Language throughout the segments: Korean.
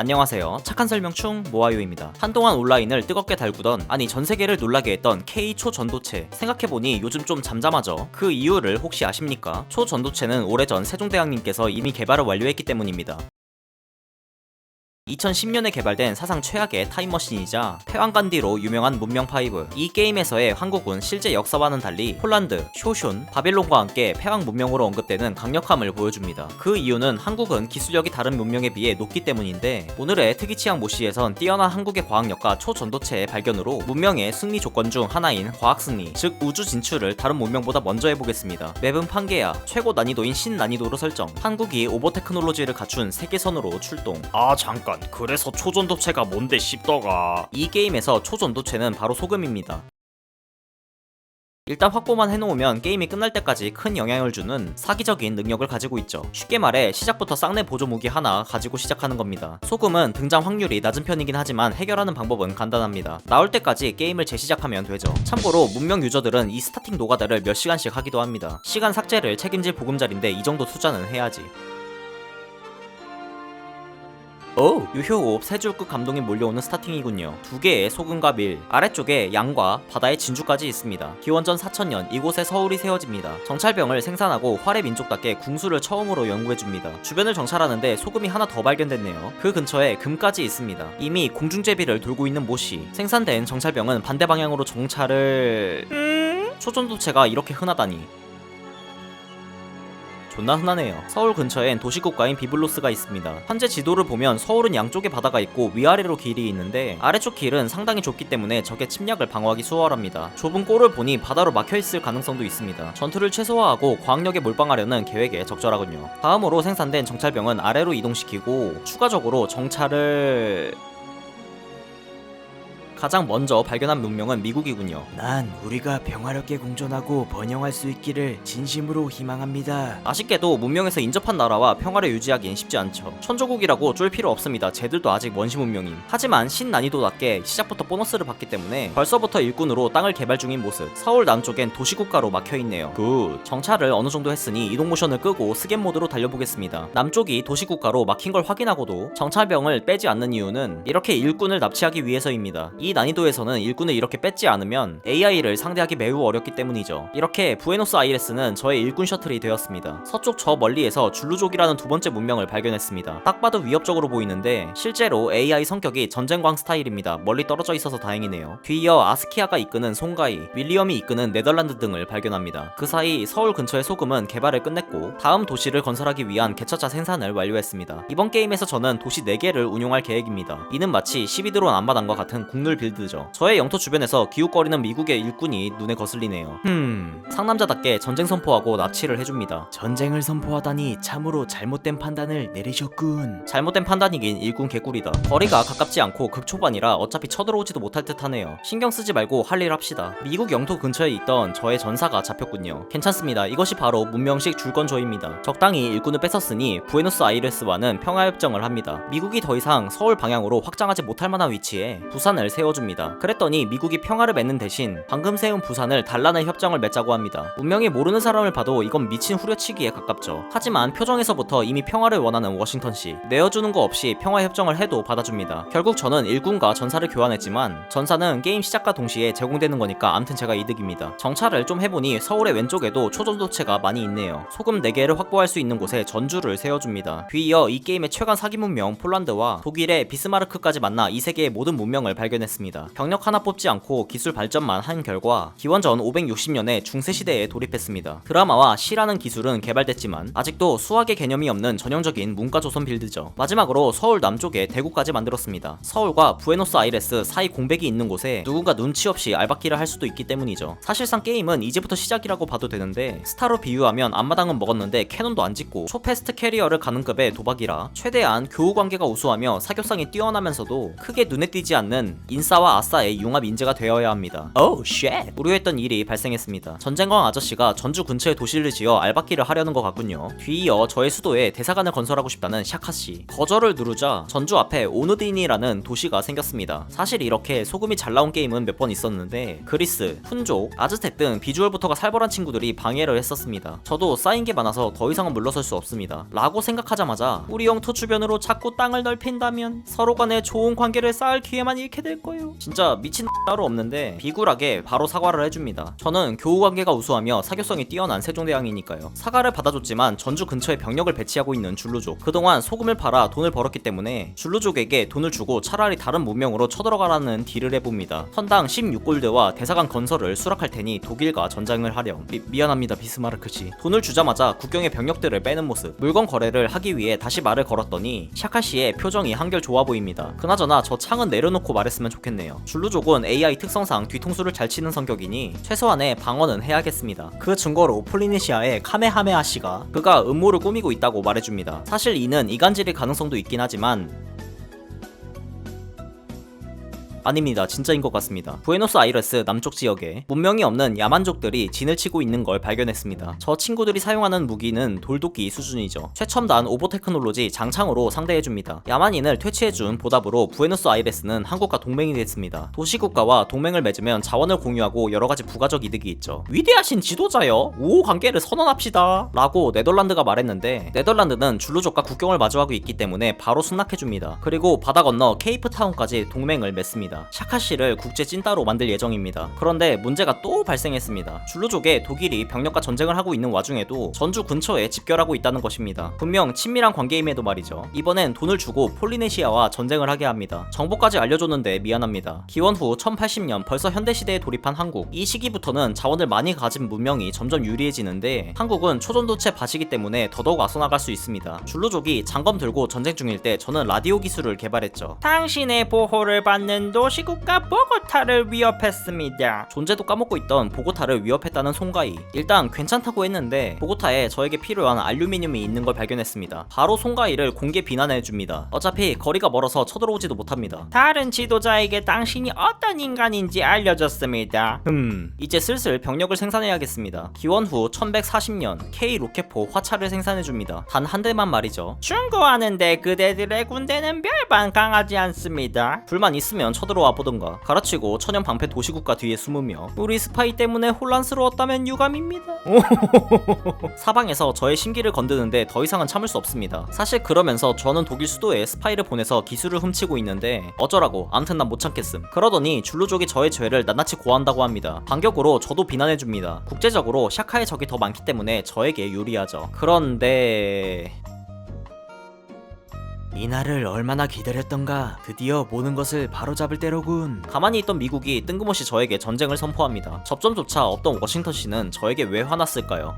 안녕하세요. 착한 설명충 모아요입니다. 한동안 온라인을 뜨겁게 달구던 아니 전 세계를 놀라게 했던 K 초전도체. 생각해보니 요즘 좀 잠잠하죠. 그 이유를 혹시 아십니까? 초전도체는 오래전 세종대왕님께서 이미 개발을 완료했기 때문입니다. 2010년에 개발된 사상 최악의 타임머신이자 패왕간디로 유명한 문명 파이브 이 게임에서의 한국은 실제 역사와는 달리 폴란드, 쇼숀, 바빌론과 함께 패왕 문명으로 언급되는 강력함을 보여줍니다. 그 이유는 한국은 기술력이 다른 문명에 비해 높기 때문인데 오늘의 특이치약 모시에선 뛰어난 한국의 과학력과 초전도체의 발견으로 문명의 승리 조건 중 하나인 과학 승리 즉 우주 진출을 다른 문명보다 먼저 해보겠습니다. 맵은 판게야 최고 난이도인 신난이도로 설정 한국이 오버 테크놀로지를 갖춘 세계선으로 출동 아 잠깐 그래서 초전도체가 뭔데 씹더가 이 게임에서 초전도체는 바로 소금입니다. 일단 확보만 해놓으면 게임이 끝날 때까지 큰 영향을 주는 사기적인 능력을 가지고 있죠. 쉽게 말해 시작부터 쌍내 보조 무기 하나 가지고 시작하는 겁니다. 소금은 등장 확률이 낮은 편이긴 하지만 해결하는 방법은 간단합니다. 나올 때까지 게임을 재시작하면 되죠. 참고로 문명 유저들은 이 스타팅 노가다를 몇 시간씩 하기도 합니다. 시간 삭제를 책임질 보금자리인데 이 정도 투자는 해야지. 오! 유효호흡 세 줄급 감동이 몰려오는 스타팅이군요. 두 개의 소금과 밀, 아래쪽에 양과 바다의 진주까지 있습니다. 기원전 4000년 이곳에 서울이 세워집니다. 정찰병을 생산하고 활의 민족답게 궁수를 처음으로 연구해줍니다. 주변을 정찰하는데 소금이 하나 더 발견됐네요. 그 근처에 금까지 있습니다. 이미 공중제비를 돌고 있는 모씨. 생산된 정찰병은 반대 방향으로 정찰을... 초전도체가 이렇게 흔하다니. 존나 흔하네요. 서울 근처엔 도시국가인 비블로스가 있습니다. 현재 지도를 보면 서울은 양쪽에 바다가 있고 위아래로 길이 있는데 아래쪽 길은 상당히 좁기 때문에 적의 침략을 방어하기 수월합니다. 좁은 골을 보니 바다로 막혀있을 가능성도 있습니다. 전투를 최소화하고 과학력에 몰빵하려는 계획에 적절하군요. 다음으로 생산된 정찰병은 아래로 이동시키고 추가적으로 정찰을... 가장 먼저 발견한 문명은 미국이군요. 난 우리가 평화롭게 공존하고 번영할 수 있기를 진심으로 희망합니다. 아쉽게도 문명에서 인접한 나라와 평화를 유지하기엔 쉽지 않죠. 천조국이라고 쫄 필요 없습니다. 쟤들도 아직 원시 문명임. 하지만 신난이도답게 시작부터 보너스를 받기 때문에 벌써부터 일꾼으로 땅을 개발 중인 모습. 서울 남쪽엔 도시국가로 막혀있네요. 굿. 정찰을 어느 정도 했으니 이동 모션을 끄고 스캔 모드로 달려보겠습니다. 남쪽이 도시국가로 막힌 걸 확인하고도 정찰병을 빼지 않는 이유는 이렇게 일꾼을 납치하기 위해서입니다. 이 난이도에서는 일꾼을 이렇게 뺏지 않으면 AI를 상대하기 매우 어렵기 때문이죠. 이렇게 부에노스 아이레스는 저의 일꾼 셔틀이 되었습니다. 서쪽 저 멀리에서 줄루족이라는 두 번째 문명을 발견했습니다. 딱 봐도 위협적으로 보이는데 실제로 AI 성격이 전쟁광 스타일입니다. 멀리 떨어져 있어서 다행이네요. 뒤이어 아스키아가 이끄는 송가이, 윌리엄이 이끄는 네덜란드 등을 발견합니다. 그 사이 서울 근처의 소금은 개발을 끝냈고 다음 도시를 건설하기 위한 개처차 생산을 완료했습니다. 이번 게임에서 저는 도시 4개를 운용할 계획입니다. 이는 마치 12드론 앞마당과 같은 국룰 빌드죠. 저의 영토 주변에서 기웃거리는 미국의 일꾼이 눈에 거슬리네요. 흠, 상남자답게 전쟁 선포하고 납치를 해줍니다. 전쟁을 선포하다니 참으로 잘못된 판단을 내리셨군. 잘못된 판단이긴 일꾼 개꿀이다. 거리가 가깝지 않고 극초반이라 어차피 쳐들어오지도 못할 듯 하네요. 신경 쓰지 말고 할 일 합시다. 미국 영토 근처에 있던 저의 전사가 잡혔군요. 괜찮습니다. 이것이 바로 문명식 줄건조입니다. 적당히 일꾼을 뺏었으니 부에노스 아이레스와는 평화협정을 합니다. 미국이 더 이상 서울 방향으로 확장하지 못할 만한 위치에 부산을 세워 줍니다. 그랬더니 미국이 평화를 맺는 대신 방금 세운 부산을 달라는 협정을 맺자고 합니다. 문명이 모르는 사람을 봐도 이건 미친 후려치기에 가깝죠. 하지만 표정에서부터 이미 평화를 원하는 워싱턴시 내어주는 거 없이 평화 협정을 해도 받아줍니다. 결국 저는 일군과 전사를 교환했지만 전사는 게임 시작과 동시에 제공되는 거니까 암튼 제가 이득입니다. 정찰을 좀 해보니 서울의 왼쪽에도 초전도체가 많이 있네요. 소금 4개를 확보할 수 있는 곳에 전주를 세워줍니다. 뒤이어 이 게임의 최강 사기 문명 폴란드와 독일의 비스마르크까지 만나 이 세계의 모든 문명을 발견했습니다. 병력 하나 뽑지 않고 기술 발전만 한 결과 기원전 560년에 중세시대에 돌입했습니다. 드라마와 시라는 기술은 개발됐지만 아직도 수학의 개념이 없는 전형적인 문과 조선 빌드죠. 마지막으로 서울 남쪽에 대구까지 만들었습니다. 서울과 부에노스 아이레스 사이 공백이 있는 곳에 누군가 눈치 없이 알바끼를 할 수도 있기 때문이죠. 사실상 게임은 이제부터 시작이라고 봐도 되는데 스타로 비유하면 앞마당은 먹었는데 캐논도 안 짓고 초패스트 캐리어를 가는 급의 도박이라 최대한 교우 관계가 우수하며 사교성이 뛰어나면서도 크게 눈에 띄지 않는 인싸 인싸와 아싸의 융합 인재가 되어야 합니다. 오우 쉣! 우려했던 일이 발생했습니다. 전쟁광 아저씨가 전주 근처에 도시를 지어 알박기를 하려는 것 같군요. 뒤이어 저의 수도에 대사관을 건설하고 싶다는 샤카씨. 거절을 누르자 전주 앞에 오누딘이라는 도시가 생겼습니다. 사실 이렇게 소금이 잘 나온 게임은 몇 번 있었는데 그리스, 훈족, 아즈텍 등 비주얼부터가 살벌한 친구들이 방해를 했었습니다. 저도 쌓인 게 많아서 더 이상은 물러설 수 없습니다. 라고 생각하자마자 우리 영토 주변으로 자꾸 땅을 넓힌다면 서로 간에 좋은 관계를 쌓을 기회만 잃게 될 거예요. 진짜 미친 따로 없는데 비굴하게 바로 사과를 해줍니다. 저는 교우 관계가 우수하며 사교성이 뛰어난 세종대왕이니까요. 사과를 받아줬지만 전주 근처에 병력을 배치하고 있는 줄루족. 그동안 소금을 팔아 돈을 벌었기 때문에 줄루족에게 돈을 주고 차라리 다른 문명으로 쳐들어가라는 딜을 해봅니다. 선당 16골드와 대사관 건설을 수락할 테니 독일과 전쟁을 하렴. 미, 미안합니다 비스마르크 씨. 돈을 주자마자 국경의 병력들을 빼는 모습. 물건 거래를 하기 위해 다시 말을 걸었더니 샤카 씨의 표정이 한결 좋아 보입니다. 그나저나 저 창은 내려놓고 말했으면 좋겠 네요. 줄루족은 AI 특성상 뒤통수를 잘 치는 성격이니 최소한의 방어는 해야겠습니다. 그 증거로 폴리네시아의 카메하메아 씨가 그가 음모를 꾸미고 있다고 말해줍니다. 사실 이는 이간질일 가능성도 있긴 하지만 아닙니다. 진짜인 것 같습니다. 부에노스 아이레스 남쪽 지역에 문명이 없는 야만족들이 진을 치고 있는 걸 발견했습니다. 저 친구들이 사용하는 무기는 돌도끼 수준이죠. 최첨단 오버 테크놀로지 장창으로 상대해줍니다. 야만인을 퇴치해준 보답으로 부에노스 아이레스는 한국과 동맹이 됐습니다. 도시국가와 동맹을 맺으면 자원을 공유하고 여러가지 부가적 이득이 있죠. 위대하신 지도자여, 우호 관계를 선언합시다. 라고 네덜란드가 말했는데 네덜란드는 줄루족과 국경을 마주하고 있기 때문에 바로 승낙해줍니다. 그리고 바다 건너 케이프타운까지 동맹을 맺 습니다. 샤카시를 국제 찐따로 만들 예정입니다. 그런데 문제가 또 발생했습니다. 줄루족에 독일이 병력과 전쟁을 하고 있는 와중에도 전주 근처에 집결하고 있다는 것입니다. 분명 친밀한 관계임에도 말이죠. 이번엔 돈을 주고 폴리네시아와 전쟁을 하게 합니다. 정보까지 알려줬는데 미안합니다. 기원 후 1080년 벌써 현대시대에 돌입한 한국. 이 시기부터는 자원을 많이 가진 문명이 점점 유리해지는데 한국은 초전도체 밭이기 때문에 더더욱 앞서 나갈 수 있습니다. 줄루족이 장검 들고 전쟁 중일 때 저는 라디오 기술을 개발했죠. 당신의 보호를 받는 도시국가 보고타를 위협했습니다. 존재도 까먹고 있던 보고타를 위협했다는 송가이. 일단 괜찮다고 했는데 보고타에 저에게 필요한 알루미늄이 있는 걸 발견했습니다. 바로 송가이를 공개 비난해줍니다. 어차피 거리가 멀어서 쳐들어오지도 못합니다. 다른 지도자에게 당신이 어떤 인간인지 알려줬습니다. 음, 이제 슬슬 병력을 생산해야겠습니다. 기원 후 1140년 K 로켓포 화차를 생산해줍니다. 단 한 대만 말이죠. 충고하는데 그대들의 군대는 별반 강하지 않습니다. 불만 있으면 쳐 들어와 보던가. 가르치고 천연 방패 도시국가 뒤에 숨으며 우리 스파이 때문에 혼란스러웠다면 유감입니다. 사방에서 저의 심기를 건드는데 더 이상은 참을 수 없습니다. 사실 그러면서 저는 독일 수도에 스파이를 보내서 기술을 훔치고 있는데 어쩌라고 암튼 난 못 참겠음. 그러더니 줄루족이 저의 죄를 낱낱이 고한다고 합니다. 반격으로 저도 비난해줍니다. 국제적으로 샤카의 적이 더 많기 때문에 저에게 유리하죠. 그런데... 이날을 얼마나 기다렸던가 드디어 모든 것을 바로잡을 때로군 가만히 있던 미국이 뜬금없이 저에게 전쟁을 선포합니다. 접점조차 없던 워싱턴 씨는 저에게 왜 화났을까요?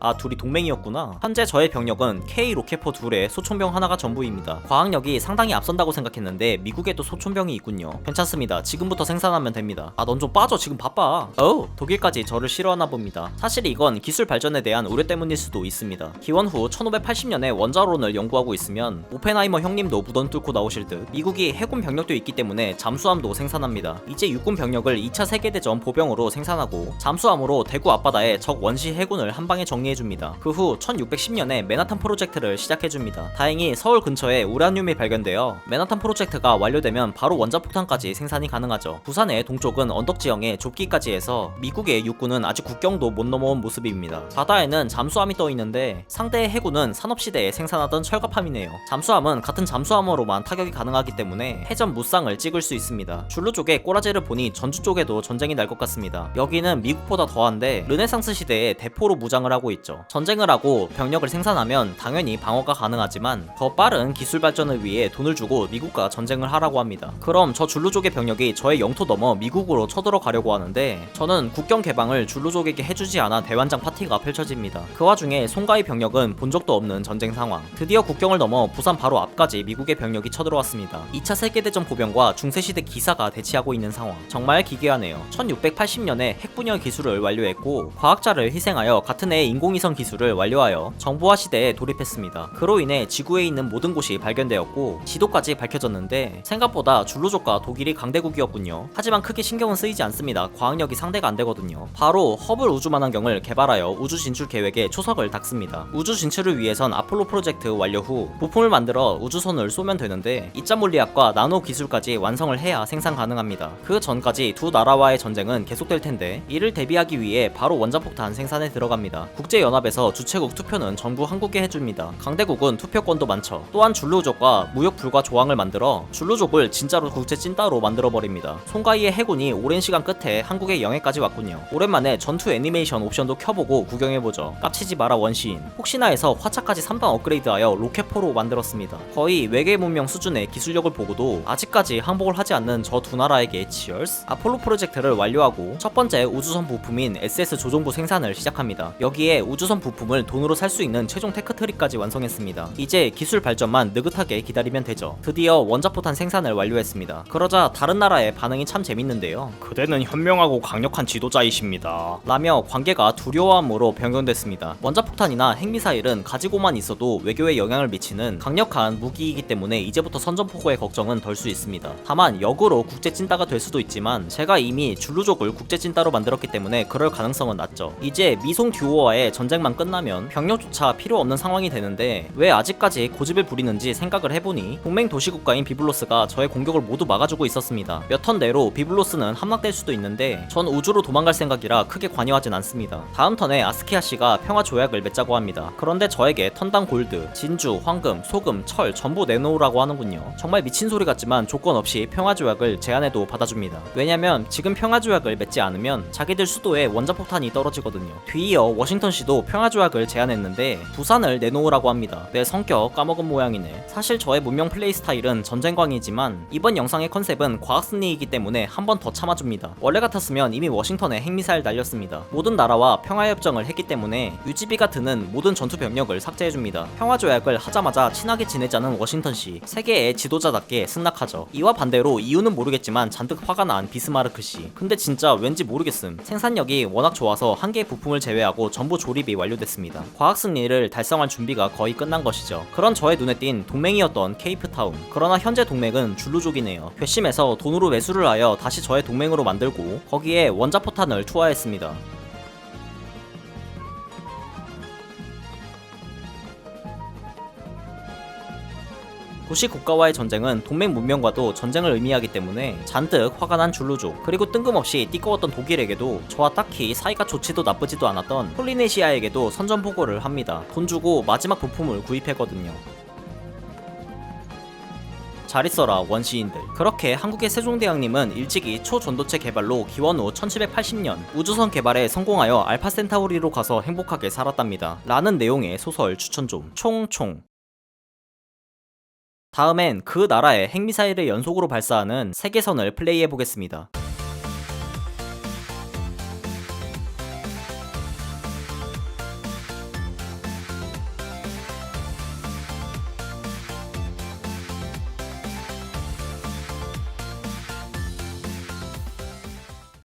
아 둘이 동맹이었구나. 현재 저의 병력은 K 로켓포 둘에 소총병 하나가 전부입니다. 과학력이 상당히 앞선다고 생각했는데 미국에도 소총병이 있군요. 괜찮습니다. 지금부터 생산하면 됩니다. 아 넌 좀 빠져. 지금 바빠. 어우 독일까지 저를 싫어하나 봅니다. 사실 이건 기술 발전에 대한 우려 때문일 수도 있습니다. 기원 후 1580년에 원자론을 연구하고 있으면 오펜하이머 형님도 무덤 뚫고 나오실 듯 미국이 해군 병력도 있기 때문에 잠수함도 생산합니다. 이제 육군 병력을 2차 세계대전 보병으로 생산하고 잠수함으로 대구 앞바다에 적 원시 해군을 한 방에 정리해줍니다. 그 후 1610년에 맨하탄 프로젝트를 시작해줍니다. 다행히 서울 근처에 우라늄이 발견되어 맨하탄 프로젝트가 완료되면 바로 원자폭탄까지 생산이 가능하죠. 부산의 동쪽은 언덕 지형에 좁기까지 해서 미국의 육군은 아직 국경도 못 넘어온 모습입니다. 바다에는 잠수함이 떠 있는데 상대의 해군은 산업시대에 생산하던 철갑함이네요. 잠수함은 같은 잠수함으로만 타격이 가능하기 때문에 해전 무쌍을 찍을 수 있습니다. 줄루 쪽의 꼬라지를 보니 전주 쪽에도 전쟁이 날 것 같습니다. 여기는 미국보다 더한데 르네상스 시대 에 대포로 무장을 하고 있죠. 전쟁을 하고 병력을 생산하면 당연히 방어가 가능하지만 더 빠른 기술 발전을 위해 돈을 주고 미국과 전쟁을 하라고 합니다. 그럼 저 줄루족의 병력이 저의 영토 넘어 미국으로 쳐들어 가려고 하는데 저는 국경 개방을 줄루족에게 해주지 않아 대환장 파티가 펼쳐집니다. 그 와중에 송가의 병력은 본 적도 없는 전쟁 상황. 드디어 국경을 넘어 부산 바로 앞까지 미국의 병력이 쳐들어왔습니다. 2차 세계대전 보병과 중세시대 기사가 대치하고 있는 상황. 정말 기괴하네요. 1680년에 핵분열 기술을 완료했고 과학자 핵심자를 희생하여 같은 해에 인공위성 기술을 완료하여 정보화 시대에 돌입했습니다. 그로 인해 지구에 있는 모든 곳이 발견되었고 지도까지 밝혀졌는데 생각보다 줄루족과 독일이 강대국이었군요. 하지만 크게 신경은 쓰이지 않습니다. 과학력이 상대가 안 되거든요. 바로 허블 우주만원경을 개발하여 우주 진출 계획에 초석을 닦습니다. 우주 진출을 위해선 아폴로 프로젝트 완료 후 부품을 만들어 우주선을 쏘면 되는데 입자 물리학과 나노 기술까지 완성을 해야 생산 가능합니다. 그 전까지 두 나라와의 전쟁은 계속될 텐데 이를 대비하기 위해 바로 원자폭탄 생산에 들어갑니다. 국제연합에서 주최국 투표는 전부 한국에 해줍니다. 강대국은 투표권도 많죠. 또한 줄루족과 무역 불가 조항을 만들어 줄루족을 진짜로 국제 찐따로 만들어 버립니다. 송가이의 해군이 오랜 시간 끝에 한국의 영해까지 왔군요. 오랜만에 전투 애니메이션 옵션도 켜보고 구경해보죠. 깝치지 마라 원시인. 혹시나 해서 화차까지 3단 업그레이드하여 로켓포로 만들었습니다. 거의 외계 문명 수준의 기술력을 보고도 아직까지 항복을 하지 않는 저 두 나라에게 치얼스 아폴로 프로젝트를 완료하고 첫 번째 우주선 부품인 SS 조종부 생산 을 시작합니다. 여기에 우주선 부품을 돈으로 살 수 있는 최종 테크트리까지 완성했습니다. 이제 기술 발전만 느긋하게 기다리면 되죠. 드디어 원자포탄 생산을 완료했습니다. 그러자 다른 나라의 반응이 참 재밌는데요. 그대는 현명하고 강력한 지도자이십니다. 라며 관계가 두려워함으로 변경됐습니다. 원자폭탄이나 핵미사일은 가지고만 있어도 외교에 영향을 미치는 강력한 무기이기 때문에 이제부터 선전포고의 걱정은 덜 수 있습니다. 다만 역으로 국제 찐따가 될 수도 있지만 제가 이미 줄루족을 국제 찐따로 만들었기 때문에 그럴 가능성은 낮죠. 이제 미송 듀오와의 전쟁만 끝나면 병력조차 필요 없는 상황이 되는데 왜 아직까지 고집을 부리는지 생각을 해보니 동맹 도시국가인 비블로스가 저의 공격을 모두 막아주고 있었습니다. 몇 턴 내로 비블로스는 함락될 수도 있는데 전 우주로 도망갈 생각이라 크게 관여하진 않습니다. 다음 턴에 아스키아 씨가 평화 조약을 맺자고 합니다. 그런데 저에게 턴당 골드, 진주, 황금, 소금, 철 전부 내놓으라고 하는군요. 정말 미친 소리 같지만 조건 없이 평화 조약을 제안해도 받아줍니다. 왜냐면 지금 평화 조약을 맺지 않으면 자기들 수도에 원자폭탄이 떨어지거든요. 뒤이어 워싱턴 씨도 평화 조약을 제안했는데 부산을 내놓으라고 합니다. 내 성격 까먹은 모양이네. 사실 저의 문명 플레이 스타일은 전쟁광이지만 이번 영상의 컨셉은 과학승리이기 때문에 한 번 더 참아줍니다. 원래 같았으면 이미 워싱턴에 핵미사일 날렸습니다. 모든 나라와 평화협정을 했기 때문에 유지비가 드는 모든 전투 병력을 삭제해줍니다. 평화조약을 하자마자 친하게 지내자는 워싱턴 씨. 세계의 지도자답게 승낙하죠. 이와 반대로 이유는 모르겠지만 잔뜩 화가 난 비스마르크 씨. 근데 진짜 왠지 모르겠음. 생산력이 워낙 좋아서 한 부품을 제외하고 전부 조립이 완료됐습니다. 과학 승리를 달성할 준비가 거의 끝난 것이죠. 그런 저의 눈에 띈 동맹이었던 케이프타운. 그러나 현재 동맹은 줄루족이네요. 괘씸해서 돈으로 매수를 하여 다시 저의 동맹으로 만들고 거기에 원자포탄을 투하했습니다. 도시 국가와의 전쟁은 동맹 문명과도 전쟁을 의미하기 때문에 잔뜩 화가 난 줄루족 그리고 뜬금없이 띠꺼웠던 독일에게도 저와 딱히 사이가 좋지도 나쁘지도 않았던 폴리네시아에게도 선전포고를 합니다. 돈 주고 마지막 부품을 구입했거든요. 잘 있어라 원시인들 그렇게 한국의 세종대왕님은 일찍이 초전도체 개발로 기원 후 1780년 우주선 개발에 성공하여 알파 센타우리로 가서 행복하게 살았답니다 라는 내용의 소설 추천 좀 총총 다음엔 그 나라의 핵미사일을 연속으로 발사하는 세계선을 플레이해보겠습니다